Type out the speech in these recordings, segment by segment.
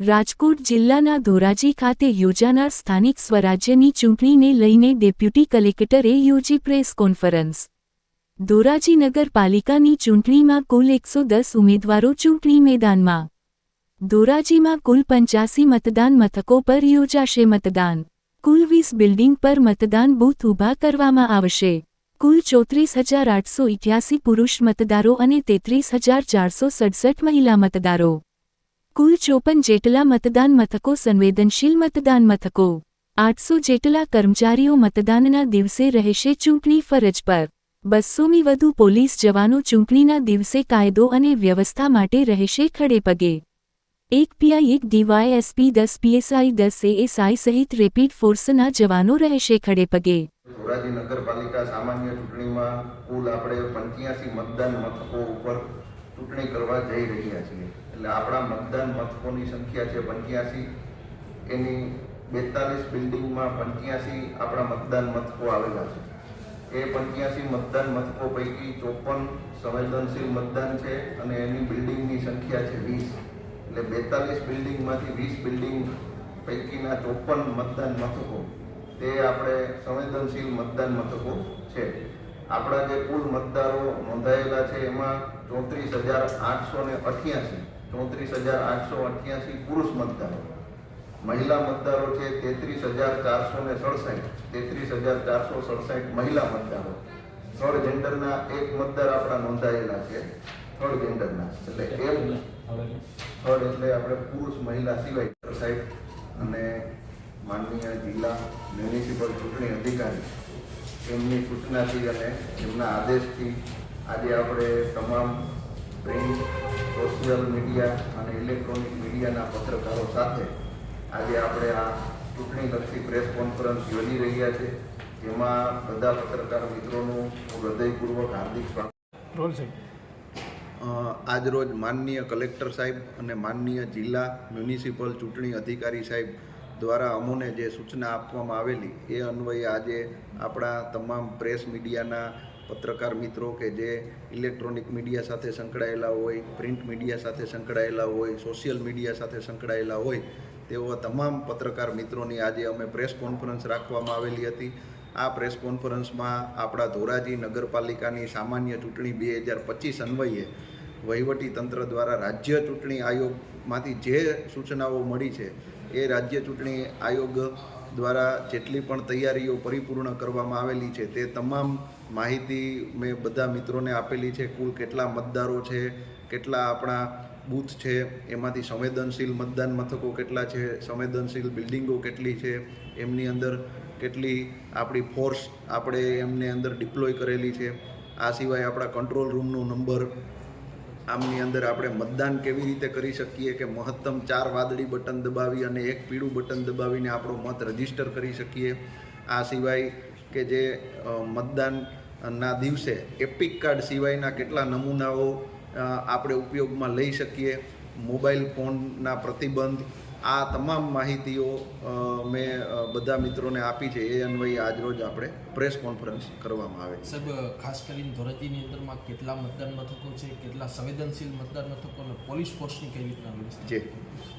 રાજકોટ જિલ્લાના ધોરાજી ખાતે યોજાનાર સ્થાનિક સ્વરાજ્યની ચૂંટણીને લઈને ડેપ્યુટી કલેક્ટરે યોજી પ્રેસ કોન્ફરન્સ. ધોરાજી નગરપાલિકાની ચૂંટણીમાં કુલ એકસો દસ ઉમેદવારો ચૂંટણી મેદાનમાં. ધોરાજીમાં કુલ પંચ્યાસી મતદાન મથકો પર યોજાશે મતદાન. કુલ વીસ બિલ્ડિંગ પર મતદાન બૂથ ઊભા કરવામાં આવશે. કુલ ચોત્રીસ હજાર આઠસો ઇઠ્યાસી પુરુષ મતદારો અને તેત્રીસ હજાર ચારસો સડસઠ મહિલા મતદારો. કુલ ચોપન જેટલા મતદાન મથકો સંવેદનશીલ મતદાન મથકો આઠસો જેટલા કર્મચારીઓ મતદાનના દિવસે રહેશે ચૂંટણી ફરજ પર બસોમી વધુ પોલીસ જવાનો ચૂંટણીના દિવસે કાયદો અને વ્યવસ્થા માટે રહેશે ખડેપગે એક પીઆઈ એક ડીવાયએસપી દસ પીએસઆઈ દસ એએસઆઈ સહિત રેપિડ ફોર્સના જવાનો રહેશે ખડેપગે ધોરાજી નગરપાલિકા સામાન્ય ચૂંટણીમાં કુલ આપણે પંચ્યાસી મતદાન મથકો ઉપર ચૂંટણી કરવા જઈ રહ્યા છીએ. એટલે આપણા મતદાન મથકોની સંખ્યા છે પંચ્યાસી. એની બેતાલીસ બિલ્ડિંગમાં પંચ્યાસી આપણા મતદાન મથકો આવેલા છે. એ પંચ્યાસી મતદાન મથકો પૈકી ચોપન સંવેદનશીલ મતદાન છે અને એની બિલ્ડિંગની સંખ્યા છે વીસ. એટલે બેતાલીસ બિલ્ડિંગમાંથી વીસ બિલ્ડિંગ પૈકીના ચોપન મતદાન મથકો. તે આપણે સંવેદનશીલ મતદાન મથકો છે. આપણા જે કુલ મતદારો નોંધાયેલા છે એમાં ચોત્રીસ હજાર આઠસો ને અઠ્યાસી ચોત્રીસ હજાર આઠસો અઠ્યાસી પુરુષ મતદારો. મહિલા મતદારો છે તેત્રીસ હજાર ચારસો ને સડસઠ તેત્રીસ હજાર ચારસો સડસઠ મહિલા મતદારો. થર્ડ જેન્ડરના એક મતદાર આપણા નોંધાયેલા છે. થર્ડ જેન્ડરના એટલે એમ થર્ડ એટલે આપણે પુરુષ મહિલા સિવાય સાહેબ અને માનનીય જિલ્લા મ્યુનિસિપલ ચૂંટણી અધિકારી. એમની સૂચનાથી અને એમના આદેશથી આજે આપણે તમામ પ્રિન્ટ સોશિયલ મીડિયા અને ઇલેક્ટ્રોનિક મીડિયાના પત્રકારો સાથે આજે આપણે આ ચૂંટણીલક્ષી પ્રેસ કોન્ફરન્સ યોજી રહ્યા છે. જેમાં બધા પત્રકાર મિત્રોનું હું હૃદયપૂર્વક હાર્દિક સ્વાગત આજરોજ માનનીય કલેક્ટર સાહેબ અને માનનીય જિલ્લા મ્યુનિસિપલ ચૂંટણી અધિકારી સાહેબ દ્વારા અમોને જે સૂચના આપવામાં આવેલી, એ અન્વયે આજે આપણા તમામ પ્રેસ મીડિયાના પત્રકાર મિત્રો કે જે ઇલેક્ટ્રોનિક મીડિયા સાથે સંકળાયેલા હોય, પ્રિન્ટ મીડિયા સાથે સંકળાયેલા હોય, સોશિયલ મીડિયા સાથે સંકળાયેલા હોય, તેવા તમામ પત્રકાર મિત્રોની આજે અમે પ્રેસ કોન્ફરન્સ રાખવામાં આવેલી હતી. આ પ્રેસ કોન્ફરન્સમાં આપણા ધોરાજી નગરપાલિકાની સામાન્ય ચૂંટણી બે હજાર પચીસ અન્વયે વહીવટી તંત્ર દ્વારા રાજ્ય ચૂંટણી આયોગમાંથી જે સૂચનાઓ મળી છે એ રાજ્ય ચૂંટણી આયોગ દ્વારા જેટલી પણ તૈયારીઓ પરિપૂર્ણ કરવામાં આવેલી છે તે તમામ માહિતી મેં બધા મિત્રોને આપેલી છે. કુલ કેટલા મતદારો છે, કેટલા આપણા બૂથ છે, એમાંથી સંવેદનશીલ મતદાન મથકો કેટલા છે, સંવેદનશીલ બિલ્ડિંગો કેટલી છે, એમની અંદર કેટલી આપણી ફોર્સ આપણે એમને અંદર ડિપ્લોય કરેલી છે. આ સિવાય આપણા કંટ્રોલ રૂમનો નંબર આમની અંદર આપણે મતદાન કેવી રીતે કરી શકીએ કે મહત્તમ ચાર વાદળી બટન દબાવી અને એક પીળું બટન દબાવીને આપણો મત રજિસ્ટર કરી શકીએ. આ સિવાય કે જે મતદાનના દિવસે એપિક કાર્ડ સિવાયના કેટલા નમૂનાઓ આપણે ઉપયોગમાં લઈ શકીએ. મોબાઈલ ફોનના પ્રતિબંધ આ તમામ માહિતીઓ મેં બધા મિત્રોને આપી છે. એ અન્વયે આજરોજ આપણે પ્રેસ કોન્ફરન્સ કરવામાં આવે છે. સાહેબ ખાસ કરીને ધોરાજીની અંદરમાં કેટલા મતદાન મથકો છે કેટલા સંવેદનશીલ મતદાન મથકો અને પોલીસ ફોર્સની કઈ રીતના જે.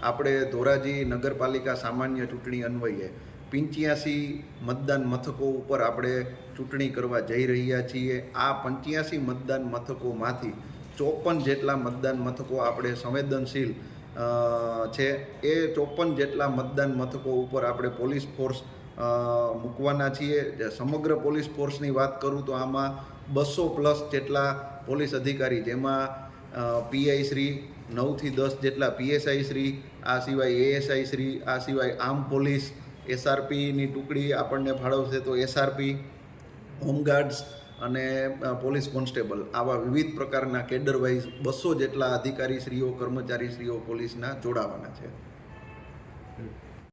આપણે ધોરાજી નગરપાલિકા સામાન્ય ચૂંટણી અન્વયે પંચ્યાસી મતદાન મથકો ઉપર આપણે ચૂંટણી કરવા જઈ રહ્યા છીએ. આ પંચ્યાસી મતદાન મથકોમાંથી ચોપન જેટલા મતદાન મથકો આપણે સંવેદનશીલ છે. એ ચોપન જેટલા મતદાન મથકો ઉપર આપણે પોલીસ ફોર્સ મૂકવાના છીએ. સમગ્ર પોલીસ ફોર્સની વાત કરું તો આમાં બસો પ્લસ જેટલા પોલીસ અધિકારી, જેમાં પીઆઈ શ્રી, નવથી દસ જેટલા પીએસઆઈ શ્રી, આ સિવાય એએસઆઈ શ્રી, આ સિવાય આમ પોલીસ, એસઆરપીની ટુકડી આપણને ફાળવશે તો એસઆરપી, હોમગાર્ડ્સ અને પોલીસ કોન્સ્ટેબલ આવા વિવિધ પ્રકારના કેડર વાઇઝ બસો જેટલા અધિકારીશ્રીઓ, કર્મચારીશ્રીઓ પોલીસના જોડાવાના છે.